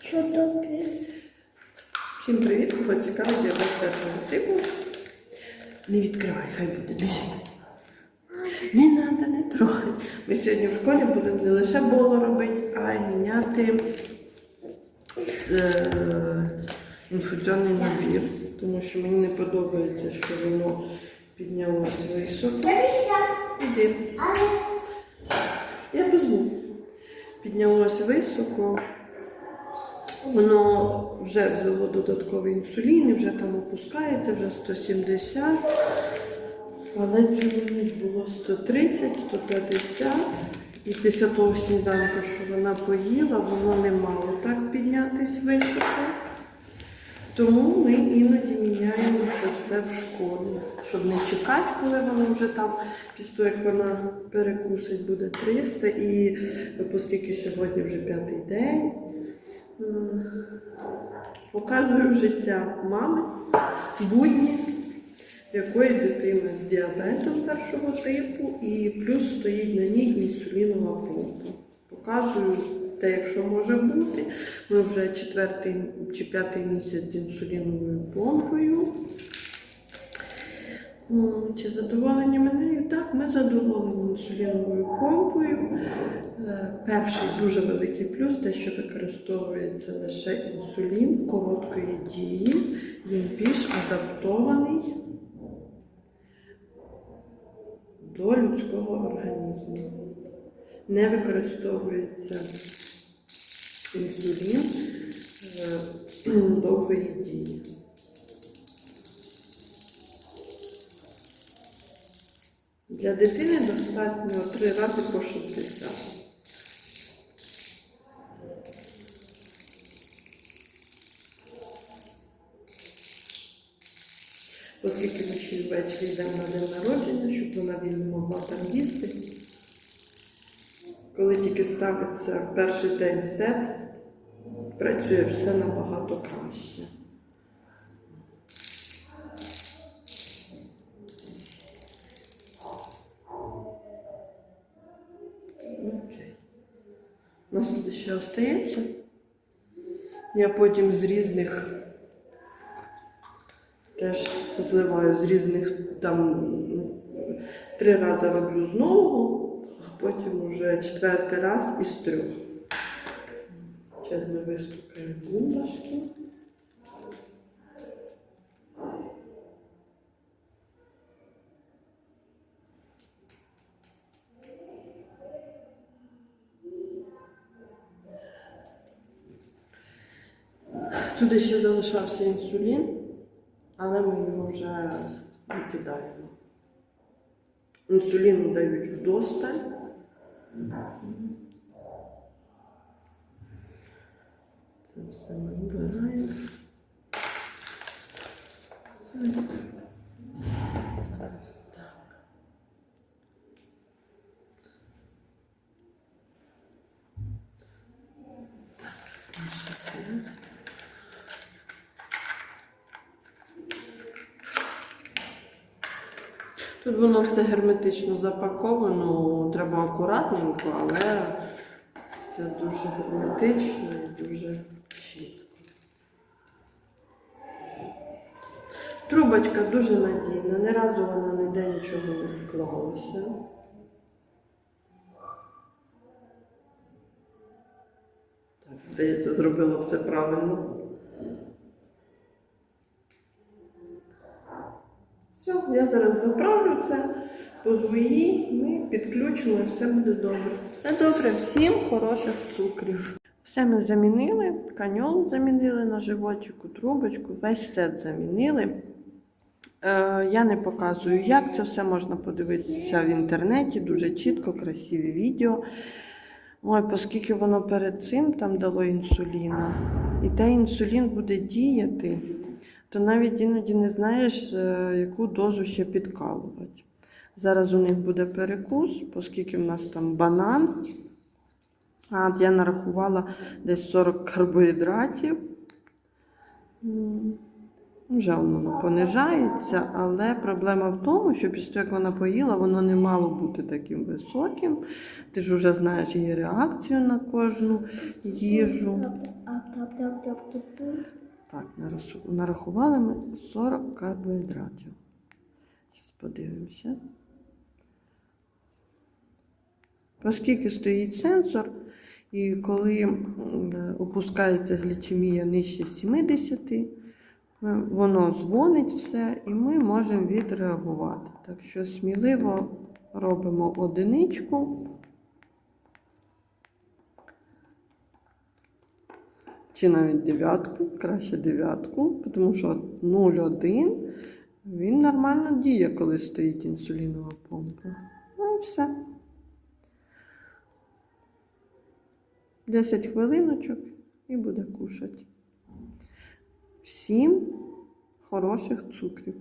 Що тобі? Всім привіт, кого цікавить діабет першого типу. Не відкривай, хай буде, біжи. Не треба, не трогай. Ми сьогодні в школі будемо не лише боло робити, а й міняти е, інфузіонний набір. Тому що мені не подобається, що воно піднялося високо. Іди. Я позву. Піднялося високо. Воно вже взяло додатковий інсулін, і вже там опускається, вже 170. Але мені ж було 130, 150. І після того сніданку, що вона поїла, воно не мало так піднятись високо. Тому ми іноді міняємо це все в школі, щоб не чекати, коли воно вже там, після того, як вона перекусить, буде 300. І оскільки сьогодні вже п'ятий день, показую життя мами, будні, якої дитина з діабетом першого типу, і плюс стоїть на ній інсулінова помпа. Показую те, якщо може бути. Ми вже четвертий чи п'ятий місяць з інсуліновою помпою. Чи задоволені ми нею? Так, ми задоволені інсуліновою помпою. Е, Перший дуже великий плюс, те, що використовується лише інсулін короткої дії. Він більш адаптований до людського організму. Не використовується інсулін е, довгої дії. Для дитини достатньо 3 рази по 60. Оскільки ми ще ввечері йдемо на день народження, щоб вона вільно могла там їсти. Коли тільки ставиться перший день сет, працює все набагато краще. У нас тут ще остається. Я потім з різних теж зливаю з різних там ну, три рази роблю з нового, а потім вже четвертий раз із трьох. Зараз ми виступаємо бумбашки. Туди ще залишався інсулін, але ми його вже викидаємо. Інсуліну дають вдосталь. Це все ми вбираємо. Так, наша це. Тут воно все герметично запаковано, треба акуратненько, але все дуже герметично і дуже чітко. Трубочка дуже надійна, ні разу вона ніде нічого не склалося. Так, здається, зробила все правильно. Все, я зараз заправлю це, позву її, ми підключимо і все буде добре. Все добре, всім хороших цукрів. Все ми замінили, каньол замінили на животику, трубочку, весь сет замінили. Е, я не показую, як це все можна подивитися в інтернеті, дуже чітко, красиві відео. Ой, оскільки воно перед цим там дало інсуліна, і той інсулін буде діяти, то навіть іноді не знаєш, е, яку дозу ще підкалувати. Зараз у них буде перекус, оскільки в нас там банан. А от я нарахувала десь 40 карбогідратів. Вже воно понижається, але проблема в тому, що після того, як вона поїла, воно не мало бути таким високим. Ти ж вже знаєш її реакцію на кожну їжу. Так, нарахували ми 40 карбогідратів. Зараз подивимося. Оскільки стоїть сенсор, і коли опускається глічемія нижче 70, е, воно дзвонить все, і ми можемо відреагувати. Так що сміливо робимо одиничку. Чи навіть дев'ятку, краще дев'ятку, тому що 0,1 він нормально діє, коли стоїть інсулінова помпа. Ну і все. 10 хвилиночок і буде кушати. Всім хороших цукрів.